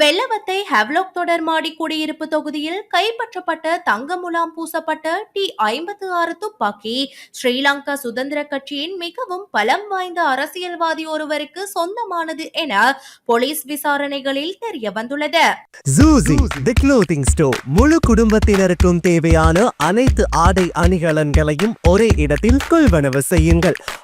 Wellawatte Havelock தொடர்மாடி குடியிருப்பு தொகுதியில் கைப்பற்றப்பட்ட தங்க முலாம் பூசப்பட்ட டி ஐம்பத்து ஆறு துப்பாக்கி. ஸ்ரீலங்கா சுதந்திர கட்சியின் மிகவும் பலம் வாய்ந்த அரசியல்வாதி ஒருவருக்கு சொந்தமானது என போலீஸ் விசாரணைகளில் தெரிய வந்துள்ளது. ஜூசி தி க்ளோத்திங் ஸ்டோர் முழு குடும்பத்தினருக்கும் தேவையான அனைத்து ஆடை அணிகலன்களையும் ஒரே இடத்தில் கொள்வனவு செய்யுங்கள்.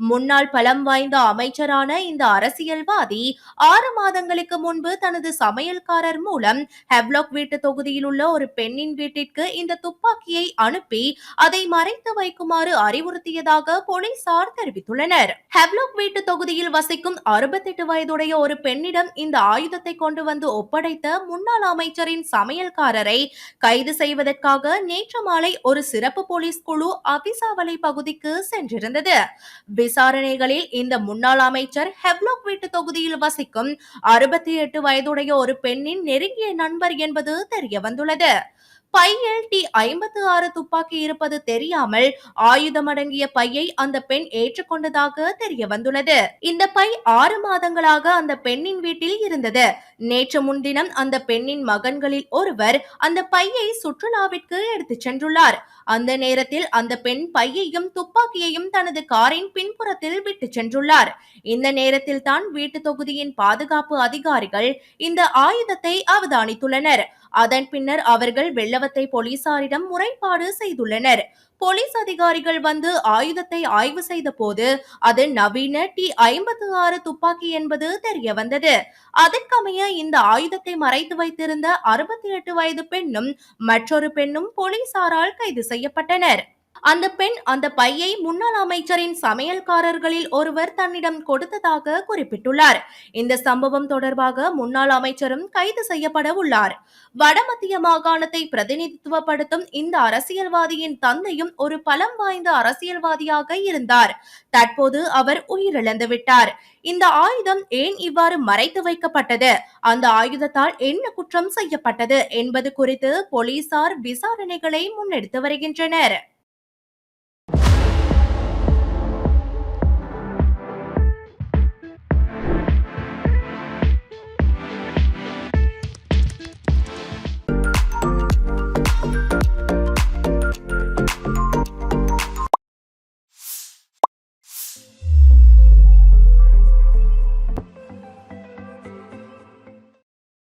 முன்னாள் பலம் வாய்ந்த அமைச்சரான இந்த அரசியல்வாதி ஆறு மாதங்களுக்கு முன்பு தனது சமையல்காரர் மூலம் ஹெவ்லாக் வீட்டு தொகுதியில் உள்ள ஒரு பெண்ணின் வீட்டிற்கு இந்த துப்பாக்கியை அனுப்பி அதை மறைத்து வைக்குமாறு அறிவுறுத்தியதாக போலீசார் தெரிவித்துள்ளனர். ஹெவ்லாக் வீட்டு தொகுதியில் வசிக்கும் அறுபத்தெட்டு வயதுடைய ஒரு பெண்ணிடம் இந்த ஆயுதத்தை கொண்டு வந்து ஒப்படைத்த முன்னாள் அமைச்சரின் சமையல்காரரை கைது செய்வதற்காக நேற்று மாலை ஒரு சிறப்பு போலீஸ் குழு அபிசாவளை பகுதிக்கு சென்றிருந்தது. விசாரணைகளில் இந்த முன்னாள் அமைச்சர் ஹெவ்லாக் வீட்டு தொகுதியில் வசிக்கும் அறுபத்தி எட்டு வயதுடைய ஒரு பெண்ணின் நெருங்கிய நண்பர் என்பது தெரிய வந்துள்ளது பையில் டி ஐம்பத்து ஆறு துப்பாக்கி இருப்பது தெரியாமல் ஆயுதம் அடங்கிய பையை அந்த பெண் ஏற்றுக்கொண்டதாக தெரிய வந்துள்ளது. இந்த பை ஆறு மாதங்களாக அந்த பெண்ணின் வீட்டில் இருந்தது. நேற்று முன்தினம் அந்த பெண்ணின் மகன்களில் ஒருவர் அந்த பையை சுற்றுலாவிற்கு எடுத்துச் சென்றுள்ளார். அந்த நேரத்தில் அந்த பெண் பையையும் துப்பாக்கியையும் தனது காரின் பின்புறத்தில் விட்டு சென்றுள்ளார். இந்த நேரத்தில் தான் வீட்டு தொகுதியின் பாதுகாப்பு அதிகாரிகள் இந்த ஆயுதத்தை அவதானித்துள்ளனர். அதன் பின்னர் அவர்கள் வெள்ளவத்தை போலீசாரிடம் முறைப்பாடு செய்துள்ளனர். போலீஸ் அதிகாரிகள் வந்து ஆயுதத்தை ஆய்வு செய்த போது அது நவீன டி ஐம்பத்தி ஆறு துப்பாக்கி என்பது தெரிய வந்தது அதற்கமைய இந்த ஆயுதத்தை மறைத்து வைத்திருந்த அறுபத்தி எட்டு வயது பெண்ணும் மற்றொரு பெண்ணும் போலீசாரால் கைது செய்யப்பட்டனர். அந்த பெண் அந்த பையை முன்னாள் அமைச்சரின் சமையல்காரர்களில் ஒருவர் தன்னிடம் கொடுத்ததாக குறிப்பிட்டுள்ளார். இந்த சம்பவம் தொடர்பாக முன்னாள் அமைச்சரும் கைது செய்யப்பட உள்ளார். வடமத்திய மாகாணத்தை பிரதிநிதித்துவப்படுத்தும் இந்த அரசியல்வாதியின் தந்தையும் ஒரு பலம் வாய்ந்த அரசியல்வாதியாக இருந்தார். தற்போது அவர் உயிரிழந்து விட்டார். இந்த ஆயுதம் ஏன் இவ்வாறு மறைத்து வைக்கப்பட்டது? அந்த ஆயுதத்தால் என்ன குற்றம் செய்யப்பட்டது என்பது குறித்து போலீசார் விசாரணைகளை முன்னெடுத்து வருகின்றனர்.